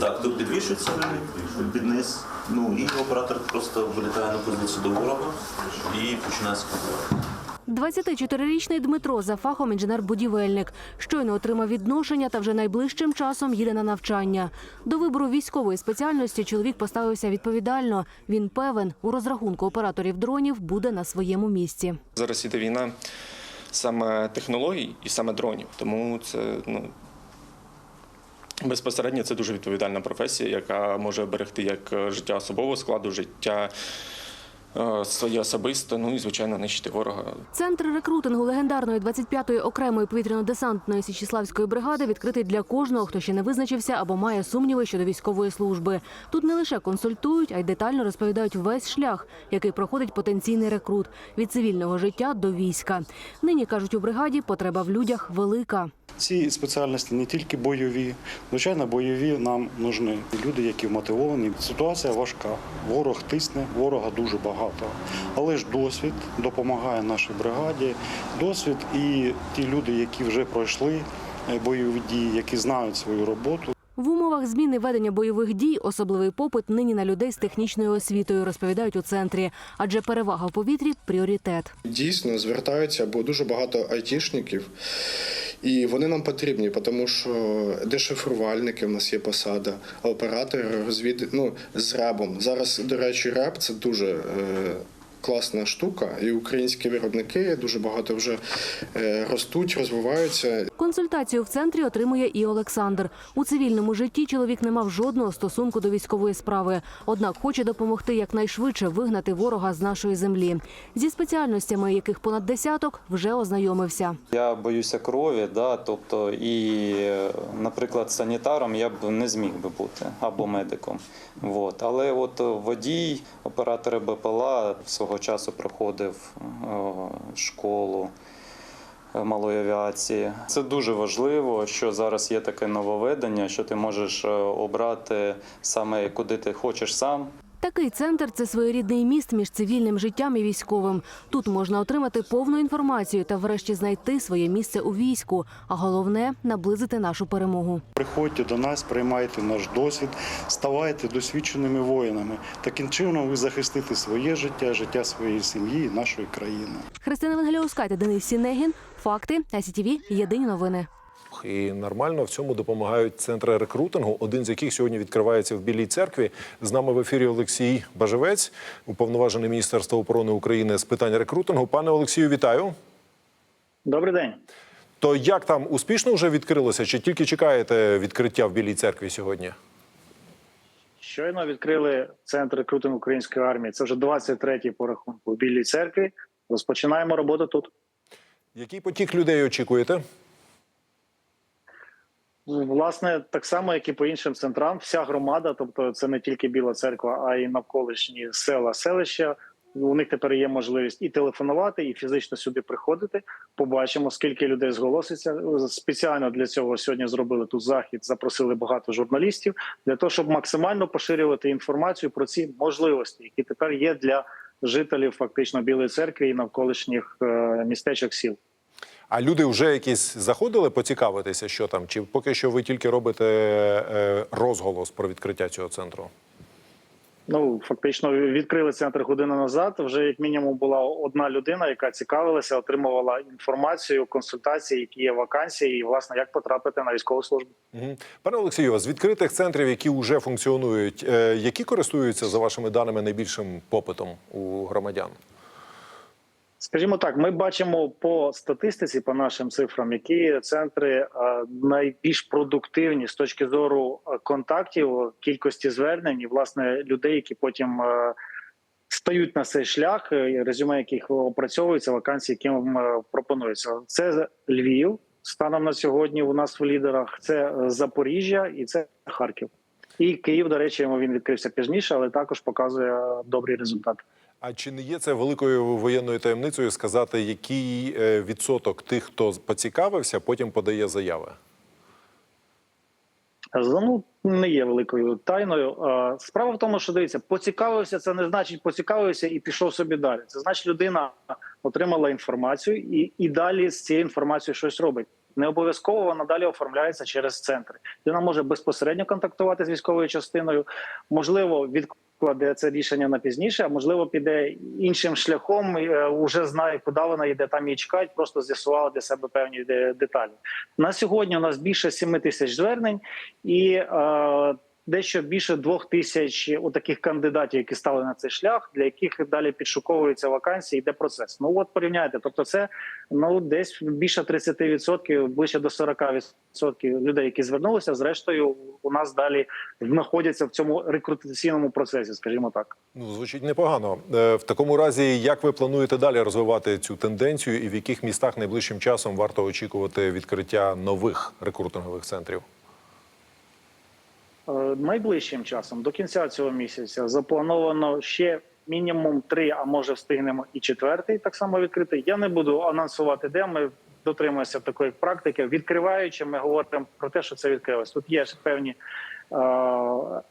Так, тут підвішується під низ, ну і оператор просто вилітає на позицію до ворога і починає складати. 24-річний Дмитро за фахом інженер-будівельник. Щойно отримав відношення та вже найближчим часом їде на навчання. До вибору військової спеціальності чоловік поставився відповідально. Він певен, у розрахунку операторів дронів буде на своєму місці. Зараз іде війна саме технологій і саме дронів. Тому це ну, безпосередньо це дуже відповідальна професія, яка може берегти як е, життя особового складу, життя своє особисте, ну і звичайно нищити ворога. Центр рекрутингу легендарної 25-ї окремої повітряно-десантної Січіславської бригади відкритий для кожного, хто ще не визначився або має сумніви щодо військової служби. Тут не лише консультують, а й детально розповідають весь шлях, який проходить потенційний рекрут від цивільного життя до війська. Нині кажуть у бригаді, потреба в людях велика. Ці спеціальності не тільки бойові, звичайно, бойові нам нужні. Люди, які мотивовані. Ситуація важка. Ворог тисне, ворога дуже багато. Але ж досвід допомагає нашій бригаді. Досвід і ті люди, які вже пройшли е, бойові дії, які знають свою роботу. В умовах зміни ведення бойових дій особливий попит нині на людей з технічною освітою, розповідають у центрі. Адже перевага в повітрі пріоритет. Дійсно звертаються, бо дуже багато айтішників, і вони нам потрібні, тому що дешифрувальники в нас є посада, оператор розвід... ну, з ребом. Зараз, до речі, реб це дуже. Класна штука, і українські виробники дуже багато вже е, ростуть, розвиваються. Консультацію в центрі отримує і Олександр. У цивільному житті чоловік не мав жодного стосунку до військової справи, однак хоче допомогти якнайшвидше вигнати ворога з нашої землі. Зі спеціальностями, яких понад десяток, вже ознайомився. Я боюся крові, да, тобто і, е, наприклад, санітаром я б не зміг би бути або медиком. От. Але от водій, оператор БПЛА свого часу проходив е, школу е, малої авіації. Це дуже важливо, що зараз є таке нововведення, що ти можеш е, обрати саме куди ти хочеш сам. Такий центр це своєрідний міст між цивільним життям і військовим. Тут можна отримати повну інформацію та врешті знайти своє місце у війську. А головне наблизити нашу перемогу. Приходьте до нас, приймайте наш досвід, ставайте досвідченими воїнами. Таким чином ви захистите своє життя, життя своєї сім'ї і нашої країни. Христина Венгеліускайте, Денис Сінегін. Факти СІТВ. Єдині новини. І нормально в цьому допомагають центри рекрутингу, один з яких сьогодні відкривається в Білій церкві. З нами в ефірі Олексій Бажевець, уповноважений Міністерства оборони України з питань рекрутингу. Пане Олексію, вітаю. Добрий день. То як там успішно вже відкрилося, чи тільки чекаєте відкриття в Білій церкві сьогодні? Щойно відкрили центр рекрутингу української армії. Це вже 23-й по рахунку в Білій церкві. Розпочинаємо роботу тут. Який потік людей очікуєте? Власне, так само, як і по іншим центрам, вся громада, тобто це не тільки Біла церква, а й навколишні села, селища. У них тепер є можливість і телефонувати, і фізично сюди приходити. Побачимо, скільки людей зголоситься. Спеціально для цього сьогодні зробили тут захід, запросили багато журналістів для того, щоб максимально поширювати інформацію про ці можливості, які тепер є для жителів фактично Білої церкви і навколишніх е, містечок сіл. А люди вже якісь заходили поцікавитися, що там? Чи поки що ви тільки робите е, розголос про відкриття цього центру? Ну фактично відкрили центр годину назад. Вже як мінімум була одна людина, яка цікавилася, отримувала інформацію, консультації, які є вакансії, і власне як потрапити на військову службу. Пане Олексію, з відкритих центрів, які вже функціонують, е, які користуються за вашими даними найбільшим попитом у громадян? Скажімо так, ми бачимо по статистиці, по нашим цифрам, які центри е, найбільш продуктивні з точки зору е, контактів, кількості звернень і власне людей, які потім е, стають на цей шлях, резюме яких опрацьовуються, вакансії, е, пропонуються. Це Львів станом на сьогодні. У нас в лідерах це Запоріжжя і це Харків. І Київ, до речі, він відкрився пізніше, але також показує добрі результати. А чи не є це великою воєнною таємницею сказати, який е, відсоток тих, хто поцікавився, потім подає заяви? Ну не є великою тайною. Справа в тому, що дивіться, поцікавився. Це не значить поцікавився і пішов собі далі. Це значить, людина отримала інформацію і, і далі з цією інформацією щось робить. Не обов'язково вона далі оформляється через центри. Людина може безпосередньо контактувати з військовою частиною, можливо, відкладе це рішення на пізніше, а можливо, піде іншим шляхом. е, Уже знає, куди вона йде, там її чекають, просто з'ясувала для себе певні деталі. На сьогодні у нас більше 7 тисяч звернень і. Е, Дещо більше двох тисяч у таких кандидатів, які стали на цей шлях, для яких далі підшуковуються вакансії, йде процес. Ну от порівняйте, тобто це ну десь більше 30%, ближче до 40% людей, які звернулися, зрештою у нас далі знаходяться в цьому рекрутаційному процесі, скажімо так. Ну, звучить непогано. Е, В такому разі, як ви плануєте далі розвивати цю тенденцію, і в яких містах найближчим часом варто очікувати відкриття нових рекрутингових центрів? Е, Найближчим часом до кінця цього місяця заплановано ще мінімум три, а може встигнемо і четвертий так само відкрити. Я не буду анонсувати, де ми дотримуємося такої практики. Відкриваючи, ми говоримо про те, що це відкрилось. Тут є певні е,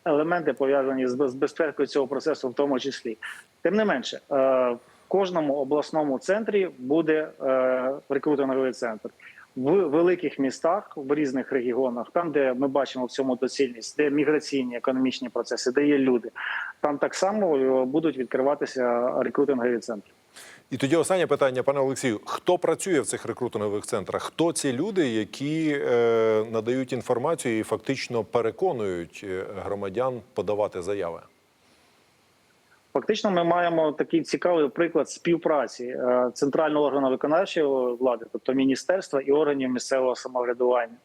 елементи пов'язані з безпекою цього процесу, в тому числі. Тим не менше, е, в кожному обласному центрі буде рекрутинговий центр в великих містах, в різних регіонах, там, де ми бачимо в цьому доцільність, де міграційні економічні процеси, де є люди, там так само е, будуть відкриватися рекрутингові центри. І тоді останнє питання, пане Олексію: хто працює в цих рекрутингових центрах? Хто ці люди, які е, надають інформацію і фактично переконують е, громадян подавати заяви? Фактично, ми маємо такий цікавий приклад співпраці е, центрального органу виконавчої влади, тобто міністерства і органів місцевого самоврядування.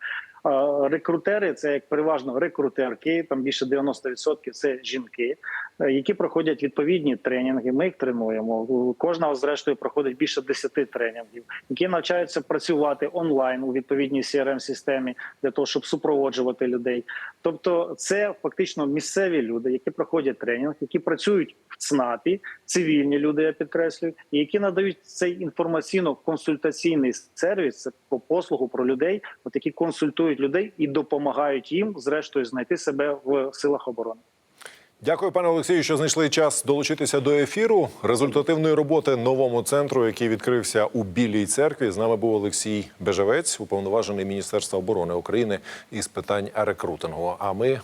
Е, Рекрутери це як переважно рекрутерки, там більше 90% це жінки, е, які проходять відповідні тренінги. Ми їх тренуємо. Кожна, зрештою, проходить більше 10 тренінгів, які навчаються працювати онлайн у відповідній crm системі для того, щоб супроводжувати людей. Тобто, це фактично місцеві люди, які проходять тренінг, які працюють ЦНАПі, цивільні люди, я підкреслюю, які надають цей інформаційно-консультаційний сервіс по послугу про людей, от які консультують людей і допомагають їм, зрештою, знайти себе в силах оборони. Дякую, пане Олексію, що знайшли час долучитися до ефіру. Результативної роботи новому центру, який відкрився у Білій церкві. З нами був Олексій Бежевець, уповноважений Міністерства оборони України із питань рекрутингу. А ми